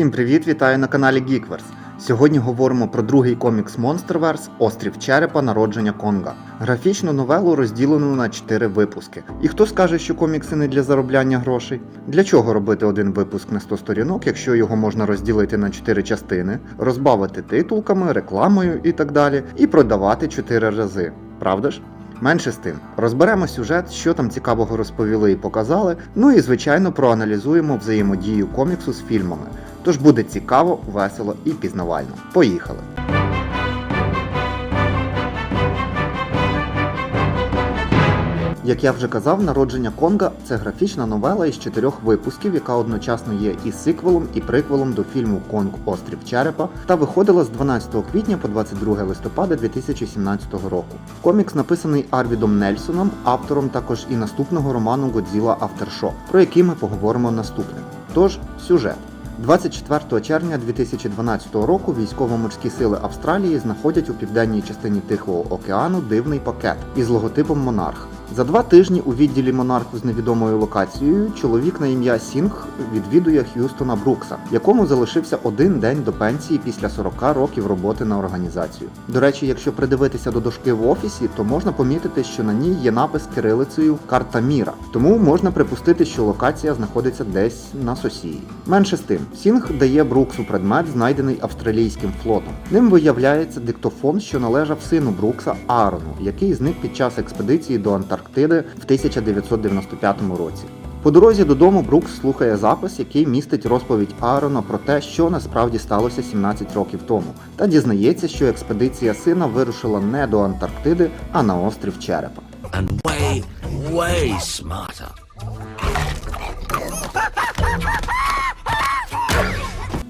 Всім привіт, вітаю на каналі Geekverse. Сьогодні говоримо про другий комікс Monsterverse Острів Черепа Народження Конга. Графічну новелу розділену на 4 випуски. І хто скаже, що комікси не для заробляння грошей? Для чого робити один випуск на 100 сторінок, якщо його можна розділити на 4 частини, розбавити титулками, рекламою і так далі, і продавати 4 рази? Правда ж? Менше з тим, розберемо сюжет, що там цікавого розповіли і показали. Ну і звичайно проаналізуємо взаємодію коміксу з фільмами. Тож буде цікаво, весело і пізнавально. Поїхали! Як я вже казав, народження Конга це графічна новела із чотирьох випусків, яка одночасно є і сиквелом, і приквелом до фільму Конг Острів Черепа та виходила з 12 квітня по 22 листопада 2017 року. Комікс написаний Арвідом Нельсоном, автором також і наступного роману Godzilla Aftershock, про який ми поговоримо наступним. Тож, сюжет. 24 червня 2012 року військово-морські сили Австралії знаходять у південній частині Тихого океану дивний пакет із логотипом Монарх. За два тижні у відділі монарху з невідомою локацією чоловік на ім'я Сінг відвідує Х'юстона Брукса, якому залишився один день до пенсії після 40 років роботи на організацію. До речі, якщо придивитися до дошки в офісі, то можна помітити, що на ній є напис кирилицею Карта Міра, тому можна припустити, що локація знаходиться десь на Сосії. Менше з тим, Сінг дає Бруксу предмет, знайдений австралійським флотом. Ним виявляється диктофон, що належав сину Брукса Аарону, який зник під час експедиції до Антарктиди в 1995 році. По дорозі додому Брукс слухає запис, який містить розповідь Аарона про те, що насправді сталося 17 років тому, та дізнається, що експедиція сина вирушила не до Антарктиди, а на острів Черепа. and way, way smarter.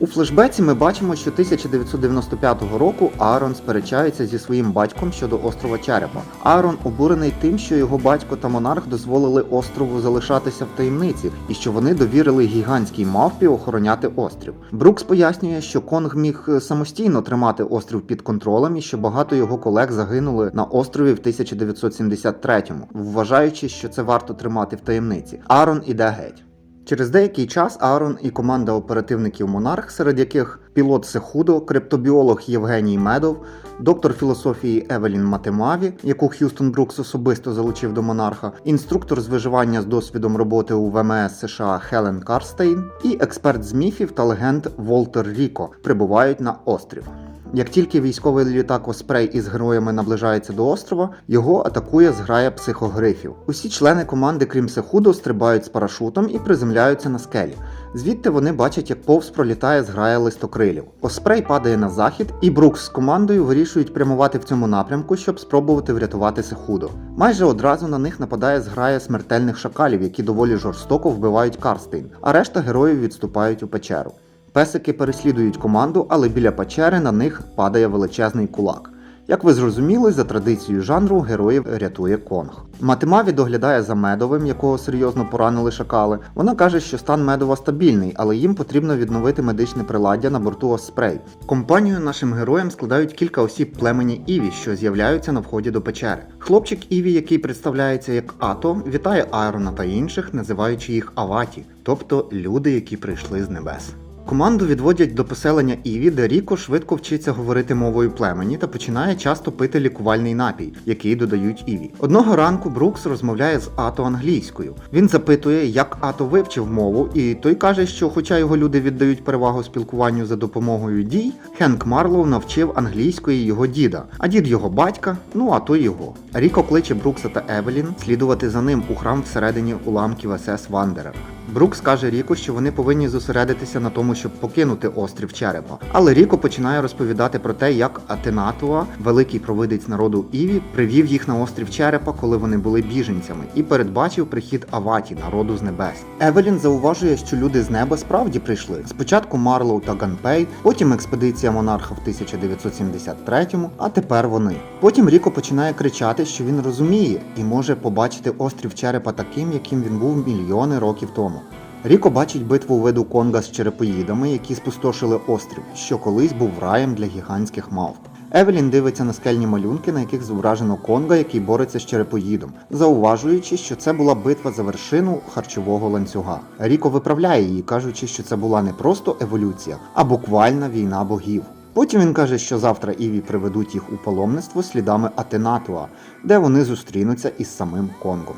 У флешбеці ми бачимо, що 1995 року Аарон сперечається зі своїм батьком щодо острова Черепа. Аарон обурений тим, що його батько та монарх дозволили острову залишатися в таємниці і що вони довірили гігантській мавпі охороняти острів. Брукс пояснює, що Конг міг самостійно тримати острів під контролем і що багато його колег загинули на острові в 1973-му, вважаючи, що це варто тримати в таємниці. Аарон іде геть. Через деякий час Аарон і команда оперативників Монарх, серед яких пілот Сехудо, криптобіолог Євгеній Медов, доктор філософії Евелін Матемаві, яку Х'юстон Брукс особисто залучив до монарха, інструктор з виживання з досвідом роботи у ВМС США Хелен Карстейн і експерт з міфів та легенд Волтер Ріко прибувають на острів. Як тільки військовий літак Оспрей із героями наближається до острова, його атакує зграя психогрифів. Усі члени команди, крім Сехудо, стрибають з парашутом і приземляються на скелі. Звідти вони бачать, як повз пролітає зграя листокрилів. Оспрей падає на захід, і Брукс з командою вирішують прямувати в цьому напрямку, щоб спробувати врятувати Сехудо. Майже одразу на них нападає зграя смертельних шакалів, які доволі жорстоко вбивають Карстейн, а решта героїв відступають у печеру. Песики переслідують команду, але біля печери на них падає величезний кулак. Як ви зрозуміли, за традицією жанру героїв рятує Конг. Матемаві доглядає за медовим, якого серйозно поранили шакали. Вона каже, що стан медова стабільний, але їм потрібно відновити медичне приладдя на борту Оспрей. Компанію нашим героям складають кілька осіб племені Іві, що з'являються на вході до печери. Хлопчик Іві, який представляється як Ато, вітає Айрона та інших, називаючи їх Аваті, тобто люди, які прийшли з небес. Команду відводять до поселення Іві, де Ріко швидко вчиться говорити мовою племені та починає часто пити лікувальний напій, який додають Іві. Одного ранку Брукс розмовляє з Ато англійською. Він запитує, як Ато вивчив мову, і той каже, що, хоча його люди віддають перевагу спілкуванню за допомогою дій, Хенк Марлоу навчив англійської його діда, а дід його батька, ну а то його. Ріко кличе Брукса та Евелін слідувати за ним у храм всередині уламків СС Вандерер. Брукс каже Ріку, що вони повинні зосередитися на тому, щоб покинути острів Черепа. Але Ріко починає розповідати про те, як Атенатуа, великий провидець народу Іві, привів їх на острів Черепа, коли вони були біженцями, і передбачив прихід Аваті, народу з небес. Евелін зауважує, що люди з неба справді прийшли. Спочатку Марлоу та Ганпей, потім експедиція монарха в 1973-му, а тепер вони. Потім Ріко починає кричати, що він розуміє і може побачити острів Черепа таким, яким він був мільйони років тому. Ріко бачить битву виду Конга з черепоїдами, які спустошили острів, що колись був раєм для гігантських мавп. Евелін дивиться на скельні малюнки, на яких зображено Конга, який бореться з черепоїдом, зауважуючи, що це була битва за вершину харчового ланцюга. Ріко виправляє її, кажучи, що це була не просто еволюція, а буквальна війна богів. Потім він каже, що завтра Іві приведуть їх у паломництво слідами Атенатуа, де вони зустрінуться із самим Конгом.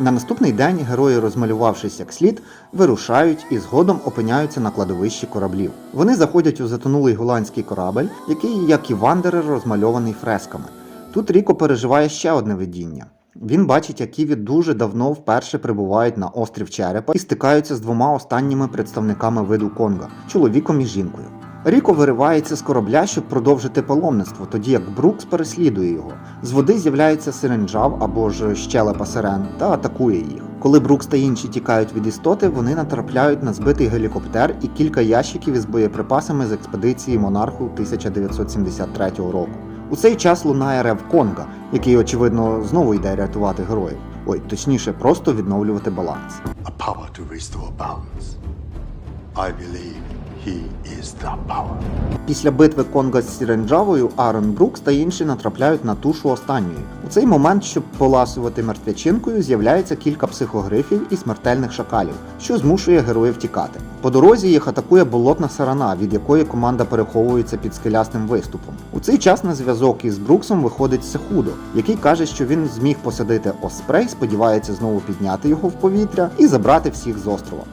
На наступний день герої, розмалювавшись як слід, вирушають і згодом опиняються на кладовищі кораблів. Вони заходять у затонулий голландський корабель, який, як і Вандерер, розмальований фресками. Тут Ріко переживає ще одне видіння. Він бачить, як Іві дуже давно вперше прибувають на острів Черепа і стикаються з двома останніми представниками виду Конга чоловіком і жінкою. Ріко виривається з корабля, щоб продовжити паломництво, тоді як Брукс переслідує його. З води з'являється сиренджав або ж щелепа сирен та атакує їх. Коли Брукс та інші тікають від істоти, вони натрапляють на збитий гелікоптер і кілька ящиків із боєприпасами з експедиції Монарху 1973 року. У цей час лунає рев Конга, який, очевидно, знову йде рятувати героїв. Ой, точніше, просто відновлювати баланс. I believe he is that power. Після битви Конга з Сіренджавою Аарон Брукс та інші натрапляють на тушу останньої. У цей момент, щоб поласувати мертвячинкою, з'являється кілька психогрифів і смертельних шакалів, що змушує героїв тікати. По дорозі їх атакує болотна сарана, від якої команда переховується під скелястим виступом. У цей час на зв'язок із Бруксом виходить Сехудо, який каже, що він зміг посадити Оспрей, сподівається знову підняти його в повітря і забрати всіх з острова.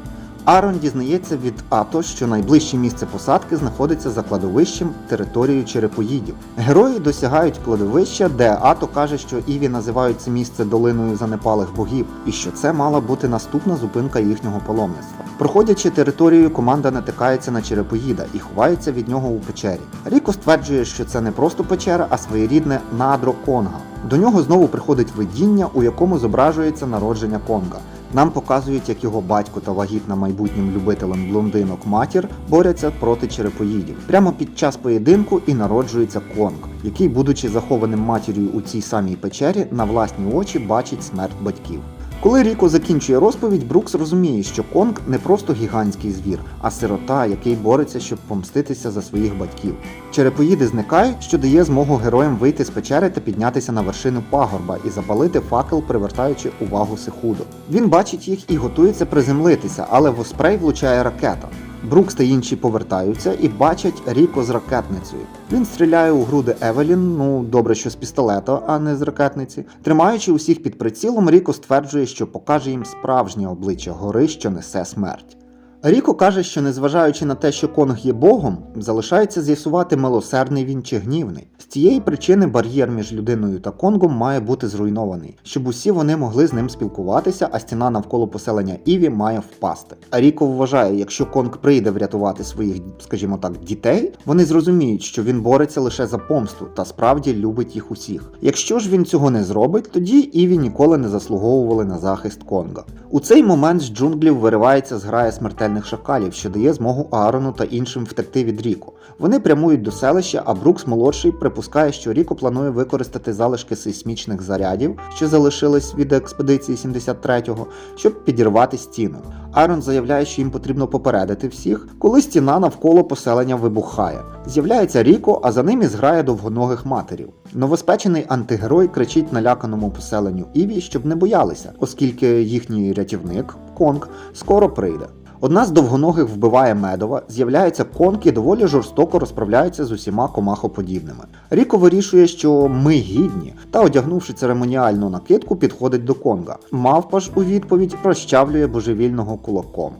Арон дізнається від Ато, що найближче місце посадки знаходиться за кладовищем територією черепоїдів. Герої досягають кладовища, де Ато каже, що Іві називають це місце долиною занепалих богів, і що це мала бути наступна зупинка їхнього паломництва. Проходячи територію, команда натикається на черепоїда і ховається від нього у печері. Ріко стверджує, що це не просто печера, а своєрідне надро Конга. До нього знову приходить видіння, у якому зображується народження Конга. Нам показують, як його батько та вагітна майбутнім любителем блондинок матір борються проти черепоїдів. Прямо під час поєдинку і народжується Конг, який, будучи захованим матір'ю у цій самій печері, на власні очі бачить смерть батьків. Коли Ріко закінчує розповідь, Брукс розуміє, що Конг не просто гігантський звір, а сирота, який бореться, щоб помститися за своїх батьків. Черепоїди зникають, що дає змогу героям вийти з печери та піднятися на вершину пагорба і запалити факел, привертаючи увагу Сихудо. Він бачить їх і готується приземлитися, але в Оспрей влучає ракета. Брукс та інші повертаються і бачать Ріко з ракетницею. Він стріляє у груди Евелін, ну добре, що з пістолета, а не з ракетниці. Тримаючи усіх під прицілом, Ріко стверджує, що покаже їм справжнє обличчя гори, що несе смерть. Ріко каже, що незважаючи на те, що Конг є богом, залишається з'ясувати милосердний він чи гнівний. З цієї причини бар'єр між людиною та Конгом має бути зруйнований, щоб усі вони могли з ним спілкуватися, а стіна навколо поселення Іві має впасти. Ріко вважає, якщо Конг прийде врятувати своїх, скажімо так, дітей, вони зрозуміють, що він бореться лише за помсту та справді любить їх усіх. Якщо ж він цього не зробить, тоді Іві ніколи не заслуговували на захист Конга. У цей момент з джунглів виривається зграя смертельних шакалів, що дає змогу Аарону та іншим втекти від Ріко. Вони прямують до селища, а Брукс молодший припускає, що Ріко планує використати залишки сейсмічних зарядів, що залишились від експедиції 73-го, щоб підірвати стіну. Айрон заявляє, що їм потрібно попередити всіх, коли стіна навколо поселення вибухає. З'являється Ріко, а за ним і зграє довгоногих матерів. Новоспечений антигерой кричить наляканому поселенню Іві, щоб не боялися, оскільки їхній рятівник Конг скоро прийде. Одна з довгоногих вбиває медова, з'являється Конг і доволі жорстоко розправляється з усіма комахоподібними. Ріко вирішує, що ми гідні, та одягнувши церемоніальну накидку, підходить до Конга. Мавпа ж у відповідь розчавлює божевільного кулаком.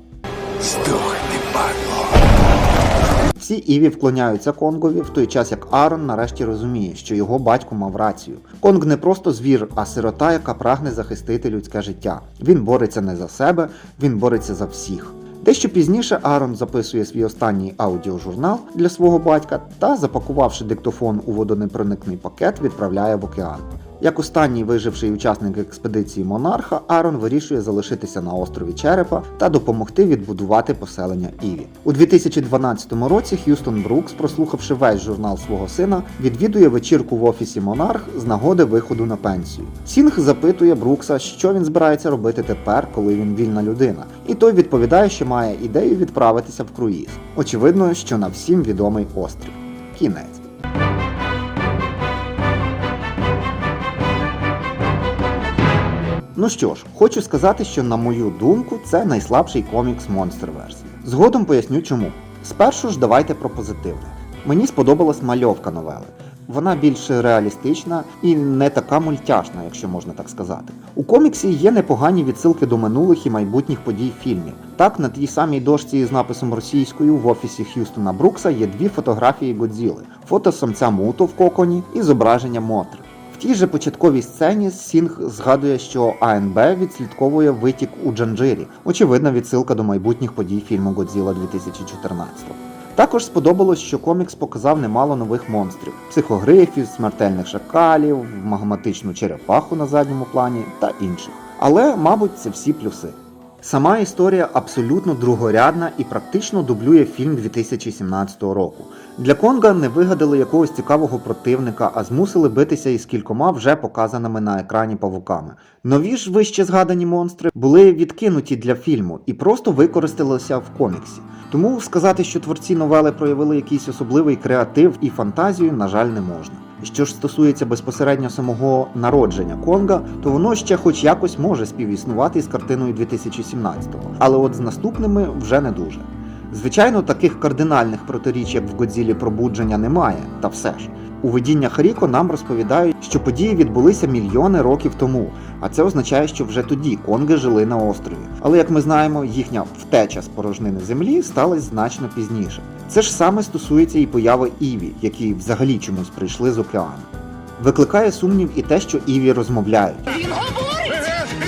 Здохни, падло. Всі Іві вклоняються Конгові, в той час як Аарон нарешті розуміє, що його батько мав рацію. Конг не просто звір, а сирота, яка прагне захистити людське життя. Він бореться не за себе, він бореться за всіх. Дещо пізніше Аарон записує свій останній аудіожурнал для свого батька та, запакувавши диктофон у водонепроникний пакет, відправляє в океан. Як останній виживший учасник експедиції Монарха, Аарон вирішує залишитися на острові Черепа та допомогти відбудувати поселення Іві. У 2012 році Х'юстон Брукс, прослухавши весь журнал свого сина, відвідує вечірку в офісі Монарх з нагоди виходу на пенсію. Сінг запитує Брукса, що він збирається робити тепер, коли він вільна людина, і той відповідає, що має ідею відправитися в круїз. Очевидно, що на всім відомий острів. Кінець. Ну що ж, хочу сказати, що на мою думку, це найслабший комікс Monsterverse. Згодом поясню чому. Спершу ж давайте про позитивне. Мені сподобалась мальовка новели. Вона більш реалістична і не така мультяшна, якщо можна так сказати. У коміксі є непогані відсилки до минулих і майбутніх подій фільмів. Так, на тій самій дошці з написом російською в офісі Х'юстона Брукса є дві фотографії Годзіли: фото самця Муто в коконі і зображення Мотри. Тій же початковій сцені Сінг згадує, що АНБ відслідковує витік у Джанджирі, очевидна відсилка до майбутніх подій фільму Годзіла 2014. Також сподобалось, що комікс показав немало нових монстрів: психогрифів, смертельних шакалів, магматичну черепаху на задньому плані та інших. Але, мабуть, це всі плюси. Сама історія абсолютно другорядна і практично дублює фільм 2017 року. Для Конга не вигадали якогось цікавого противника, а змусили битися із кількома вже показаними на екрані павуками. Нові ж вище згадані монстри були відкинуті для фільму і просто використалися в коміксі. Тому сказати, що творці новели проявили якийсь особливий креатив і фантазію, на жаль, не можна. Що ж стосується безпосередньо самого народження Конга, то воно ще хоч якось може співіснувати з картиною 2017-го, але от з наступними вже не дуже. Звичайно, таких кардинальних протиріч, як в Годзілі пробудження, немає, та все ж. У видіннях Ріко нам розповідають, що події відбулися мільйони років тому, а це означає, що вже тоді конги жили на острові. Але як ми знаємо, їхня втеча з порожнини землі сталася значно пізніше. Це ж саме стосується і появи Іві, які взагалі чомусь прийшли з океану. Викликає сумнів і те, що Іві розмовляють. Еге,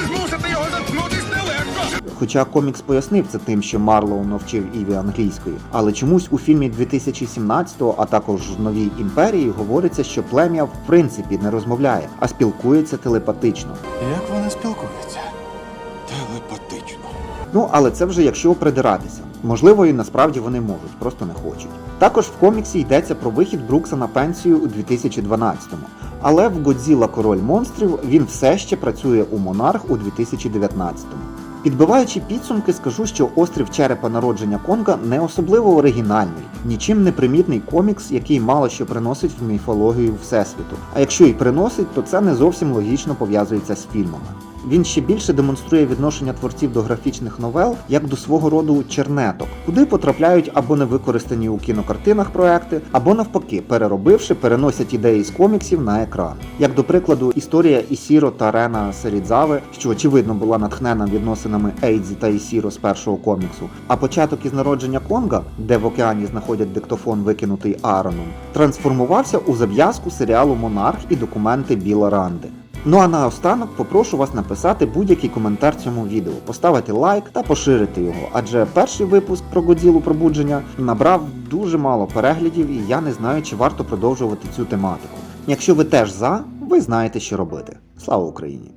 змусити його заткнутись нелегко. Хоча комікс пояснив це тим, що Марлоу навчив Іві англійської, але чомусь у фільмі 2017-го, а також в новій імперії, говориться, що плем'я в принципі не розмовляє, а спілкується телепатично. Як вони спілкуються? Телепатично. Ну але це вже якщо придиратися. Можливо, і насправді вони можуть, просто не хочуть. Також в коміксі йдеться про вихід Брукса на пенсію у 2012-му. Але в Годзіла Король монстрів він все ще працює у Монарх у 2019-му. Підбиваючи підсумки, скажу, що острів черепа народження Конга не особливо оригінальний, нічим не примітний комікс, який мало що приносить в міфологію Всесвіту. А якщо і приносить, то це не зовсім логічно пов'язується з фільмами. Він ще більше демонструє відношення творців до графічних новел як до свого роду чернеток, куди потрапляють або не використані у кінокартинах проекти, або навпаки, переробивши, переносять ідеї з коміксів на екран. Як до прикладу, історія Ісіро та Рена Серідзави, що очевидно була натхнена відносинами Ейдзі та Ісіро з першого коміксу, а початок із народження Конга, де в океані знаходять диктофон, викинутий Аароном, трансформувався у зав'язку серіалу Монарх і документи Біла Ранди. Ну а наостанок попрошу вас написати будь-який коментар цьому відео, поставити лайк та поширити його, адже перший випуск про Годзілу пробудження набрав дуже мало переглядів, і я не знаю, чи варто продовжувати цю тематику. Якщо ви теж за, ви знаєте, що робити. Слава Україні!